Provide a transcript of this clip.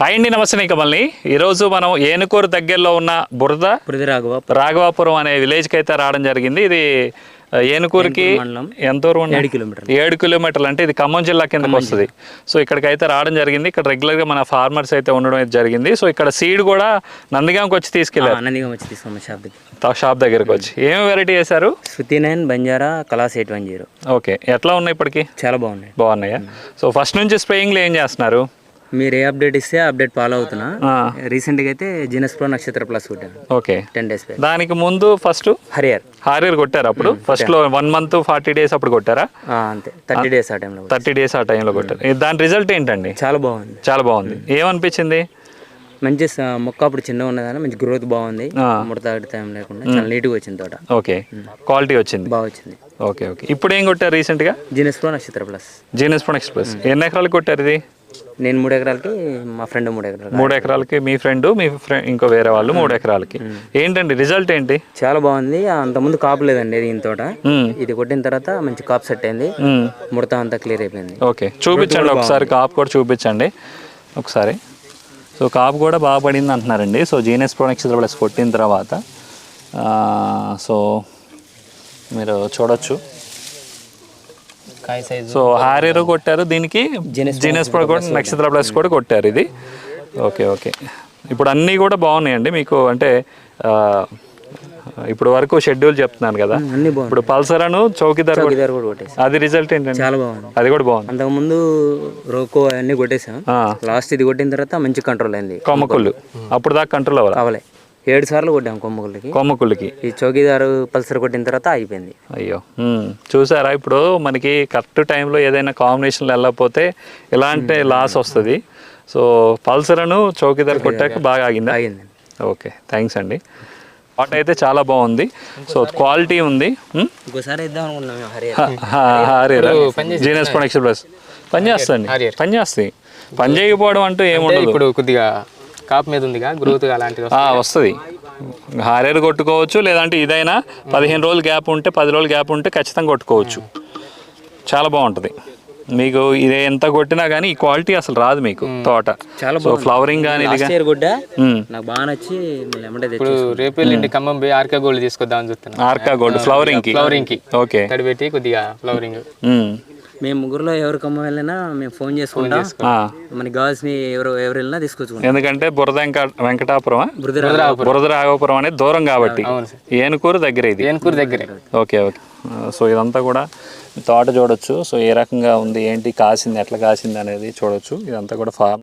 Hi అండి నమస్తే నేను కమల్ని ఈరోజు మనం ఏనుకూరు దగ్గరలో ఉన్న బురద రాఘవ రాఘవాపురం అనే విలేజ్కి అయితే రావడం జరిగింది. ఇది ఏనుకూరుకి ఎంత? ఏడు కిలోమీటర్లు. ఏడు కిలోమీటర్లు. అంటే ఇది ఖమ్మం జిల్లా కిందకి వస్తుంది. సో ఇక్కడికి అయితే రావడం జరిగింది. ఇక్కడ రెగ్యులర్గా మన ఫార్మర్స్ అయితే ఉండడం అయితే జరిగింది. సో ఇక్కడ సీడ్ కూడా నందిగాంకి వచ్చి తీసుకెళ్ళారు నందిగా వచ్చి తీసుకున్నాం షాప్ దగ్గర తా- షాప్ దగ్గరికి వచ్చి. ఏం వెరైటీ చేశారు? శృతి నైన్ బంజారా కలాస్ ఎయిట్ వన్ జీరో. ఓకే. ఎట్లా ఉన్నాయి ఇప్పటికి? చాలా బాగున్నాయి. బాగున్నాయా? సో ఫస్ట్ నుంచి స్ప్రేయింగ్లో ఏం చేస్తున్నారు? మీరు ఏ అప్డేట్ ఇస్తే అప్డేట్ ఫాలో అవుతున్నా. ఆ, రీసెంట్గా అయితే జీనస్ ప్రో నక్షత్ర ప్లస్ కొట్టాను. ఓకే. టెన్ డేస్ దానికి ముందు ఫస్ట్ హరియర్ హారియర్ కొట్టారు అప్పుడు. ఫస్ట్లో వన్ మంత్ ఫార్టీ డేస్ అప్పుడు కొట్టారా? అంతే. థర్టీ డేస్ ఆ టైంలో థర్టీ డేస్ ఆ టైంలో కొట్టారు. ఇది దాని రిజల్ట్ ఏంటండి? చాలా బాగుంది. చాలా బాగుంది. ఏమనిపించింది? మంచి మొక్క అప్పుడు చిన్న ఉన్నదాన్ని మంచి గ్రోత్ బాగుంది. ముడత టైం లేకుండా చాలా నీట్గా వచ్చింది తోట. ఓకే. క్వాలిటీ వచ్చింది. బాగా వచ్చింది. Okay okay. ఇప్పుడు ఏం కొట్టారు రీసెంట్గా Genus pro Nakshatra plus Genus ప్రొన్ express ఎన్ని ఎకరాలకు కొట్టారు ఇది? నేను మూడు ఎకరాలకి మా ఫ్రెండ్ మూడు ఎకరాలు మూడు ఎకరాలకి మీ ఫ్రెండ్ మీ ఫ్రెండ్ ఇంకో వేరే వాళ్ళు మూడు ఎకరాలకి. ఏంటండి రిజల్ట్ ఏంటి? చాలా బాగుంది. అంతకుముందు కాపు లేదండి దీని తోట. ఇది కొట్టిన తర్వాత మంచి కాప్ సెట్ అయింది. ముడత అంతా క్లియర్ అయిపోయింది. ఓకే. చూపించండి ఒకసారి కాపు కూడా చూపించండి. ఒకసారి. సో కాపు కూడా బాగా పడింది అంటున్నారండి. సో జీనస్ ప్రొడక్ట్స్ ప్లస్ కొట్టిన తర్వాత ఆ, సో మీరు చూడొచ్చు. సో హారీరు కొట్టారు దీనికి జీనస్ ప్రొడక్ట్ కూడా నక్షత్ర ప్లస్ కూడా కొట్టారు ఇది. ఓకే ఓకే ఇప్పుడు అన్నీ కూడా బాగున్నాయండి మీకు అంటే ఇప్పుడు వరకు షెడ్యూల్ చెప్తున్నాను కదా. ఇప్పుడు చౌకీదార్ కొట్- చౌకీదార్ అది రిజల్ట్ ఏంటండి? చాలా బాగుంది. అది కూడా బాగుంది. అంతకుముందు రోకో అన్ని కొట్టేసాం లాస్ట్ ఇది కొట్టిన తర్వాత మంచి కంట్రోల్ అయింది. కొమ్మకుళ్ళు. అప్పుడు దాకా కంట్రోల్ అవ్వాలి. ఏడు సార్లు కొట్టాం కొమ్మగులకి కొమ్మకుళ్ళకి. ఈ చౌకీదారు పల్సర్ కొట్టిన తర్వాత అయిపోయింది అయ్యో. చూసారా ఇప్పుడు? మనకి కరెక్ట్ టైంలో ఏదైనా కాంబినేషన్లో వెళ్ళకపోతే ఇలాంటి లాస్ వస్తుంది. సో పల్సరను చౌకీదార్ కొట్టాక బాగా ఆగిందా? ఆగింది ఓకే థ్యాంక్స్ అండి. పాట అయితే చాలా బాగుంది. సో క్వాలిటీ ఉంది. Hari Genus production plus. పని చేస్తుంది పని చేస్తాయి పని చేయకపోవడం అంటూ ఏముండదు ఇప్పుడు కొద్దిగా కాపు మీద ఉందిగా గ్రోత్ అలాంటిది ఆ, వస్తుంది. హారేరు కొట్టుకోవచ్చు లేదంటే ఇదైనా పదిహేను రోజులు గ్యాప్ ఉంటే పది రోజులు గ్యాప్ ఉంటే ఖచ్చితంగా కొట్టుకోవచ్చు. చాలా బాగుంటుంది. మీకు ఇది ఎంత కొట్టినా కానీ ఈ క్వాలిటీ అసలు రాదు మీకు తోట. చాలా సో ఫ్లవరింగ్ కానీ. నాకు బాగా నచ్చి ఇప్పుడు రేపు ఖమ్మం పోయి ఆర్కా గోల్డ్ తీసుకొద్దామని చూస్తున్నా. ఆర్కా గోల్డ్ ఫ్లవరింగ్కి? ఫ్లవరింగ్కి. ఓకే. పెట్టి కొద్దిగా ఫ్లవరింగ్. మేము ముగ్గురులో ఎవరు కమ్మ వెళ్ళినా మేము ఫోన్ చేసుకుంటాం. ఆ, మనకి కావాల్సిన ఎవరు ఎవరు వెళ్ళినా తీసుకొచ్చుకుంటాం. ఎందుకంటే బురద వెంక వెంకటాపురం బురద రాఘవపురం అనేది దూరం కాబట్టి. ఏనుకూరు దగ్గర ఇది. ఏనుకూరు దగ్గరే. Okay okay. సో ఇదంతా కూడా తోట చూడొచ్చు. సో ఏ రకంగా ఉంది ఏంటి కాసింది ఎట్లా కాసింది అనేది చూడొచ్చు. ఇదంతా కూడా ఫార్మ్.